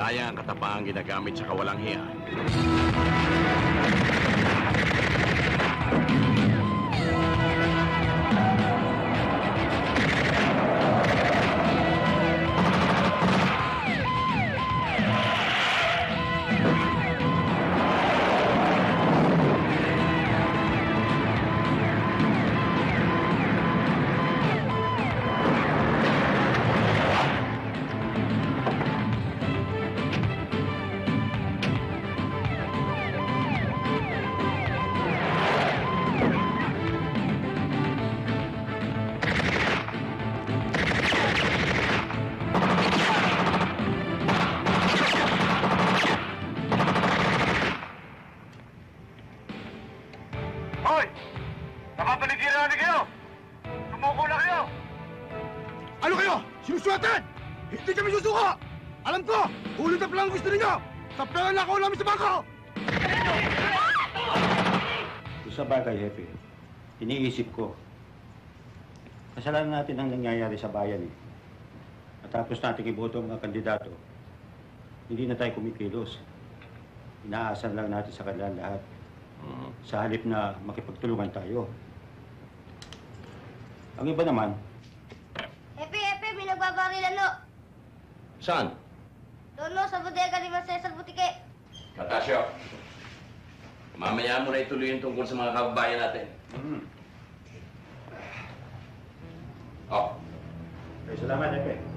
Sayang ang katapangang ginagamit sa kawalang hiya. Nakapaligiran na kayo! Sumuko na kayo! Ano kayo? Sinusuwatan! Hindi kami susuko! Alam ko, ulit na pala ang gusto ninyo! Sa pera na ako namin sa bangko! Sa bagay, Hepe, iniisip ko, kasalanan natin ang nangyayari sa bayan eh. Matapos natin iboto ang mga kandidato, hindi na tayo kumikilos. Inaasan lang natin sa kanila lahat. Sa halip na makipagtulungan tayo. Ang iba naman, Epe, Epe, may nagbabarilan no. Saan? Doon no, sa bodega ni Mas Cesar Butike. Natasio. Mamaya mo na ituloy yung tungkol sa mga kababayan natin. mm, Oh, okay, salamat, Hepe.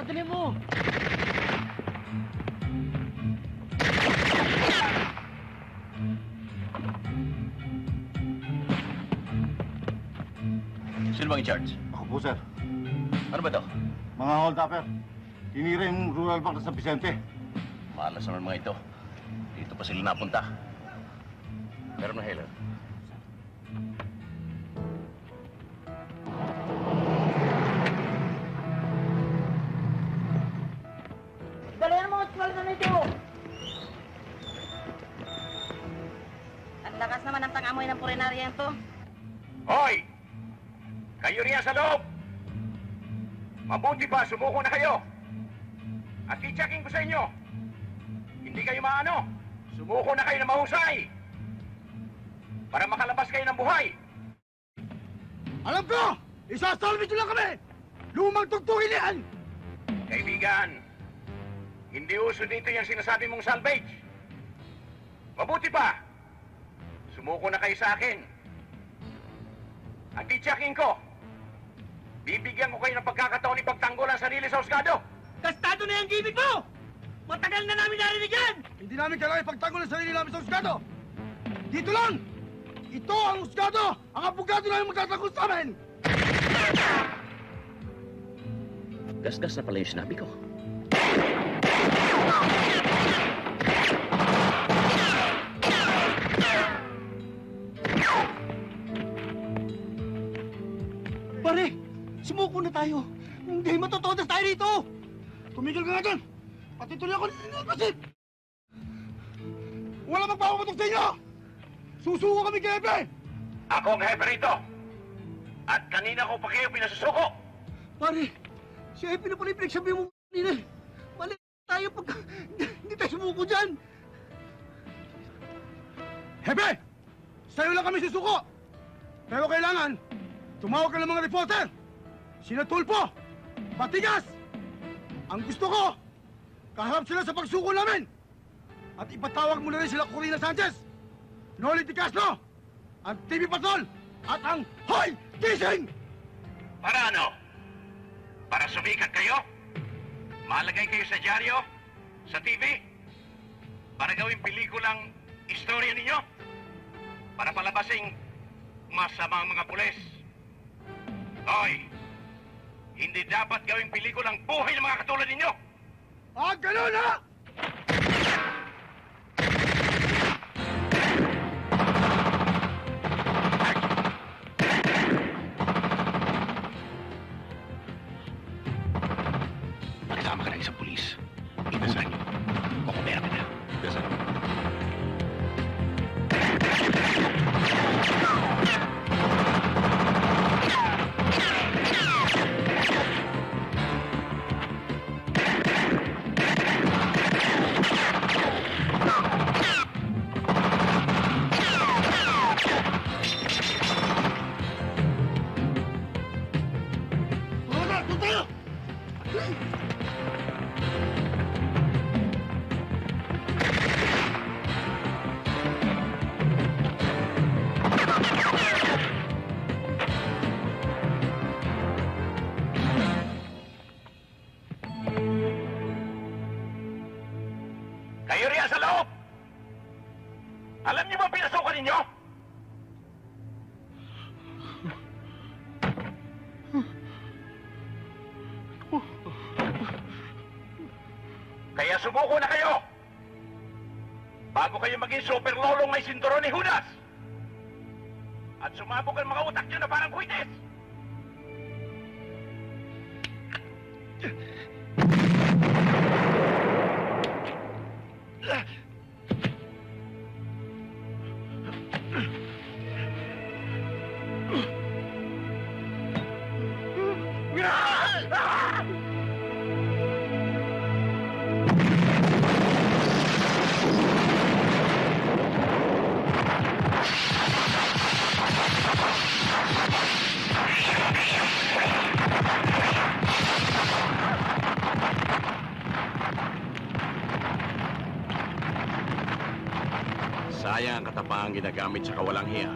Oo, taradali mo. Sino bang in-charge? Ako po, sir. Ano ba to? Mga hold-upper. Tinira yung rural bank sa Vicente. Malas naman mga ito. Dito pa sila napunta. Meron na Heller. Lakas naman ng tangamoy ng purinarya to. Hoy! Kayo riyan sa loob! Mabuti pa, sumuko na kayo! At i-checking ko sa inyo, hindi kayo maano, sumuko na kayo na mahusay! Para makalabas kayo ng buhay! Alam ko! Isasalvage lang kami! Lumang tugtugin yan! Kaibigan, hindi uso dito yung sinasabi mong salvage. Mabuti pa, sumuko na kayo sa akin. At i-checking ko, bibigyan ko kayo ng pagkakataon ipagtanggol ang sarili sa husgado. Gastado na yung gimmick mo! Matagal na namin narinig yan! Hindi namin kailangan ipagtanggol ang sarili namin sa husgado! Dito lang! Ito ang husgado! Ang abogado namin magtatanggol sa amin! Gasgas na pala yung sinabi ko. Tayo. Hindi matotodas tayo rito. Tumigil ka nga dyan! Pati tuloy ako nilipasip! Wala magpapapatok sa inyo! Susuko kami kay Epe! Ako ang hepe rito. At kanina ko pa kayo pinasusuko. Pare, si Epi na pala pinagsabi mo kanina. Mali tayo pag hindi tayo sumuko dyan. Hepe! Sa'yo lang kami susuko! Pero kailangan, tumawag ka ng mga reporter! Sina Tulpo! Matigas! Ang gusto ko, kaharap sila sa pagsuko namin! At ipatawag mo na rin sila Corina Sanchez, Noli Di Castro, ang TV Patrol, at ang Hoy Gising! Para ano? Para sumikat kayo? Malagay kayo sa dyaryo? Sa TV? Para gawing pelikulang istorya ninyo? Para palabasing masamang mga pulis? Hoy! Hindi dapat gawing pelikul ang buhay ng mga katulad ninyo! Ah, ganun ah! ha! Kasama ka ng isang pulis. Kaya sumuko na kayo! Bago kayo maging super lolong may sinturon ni Judas! At sumabog ang mga utak niyo na parang kuitis! Sayang ang katapangan ginagamit sa kawalang hiya.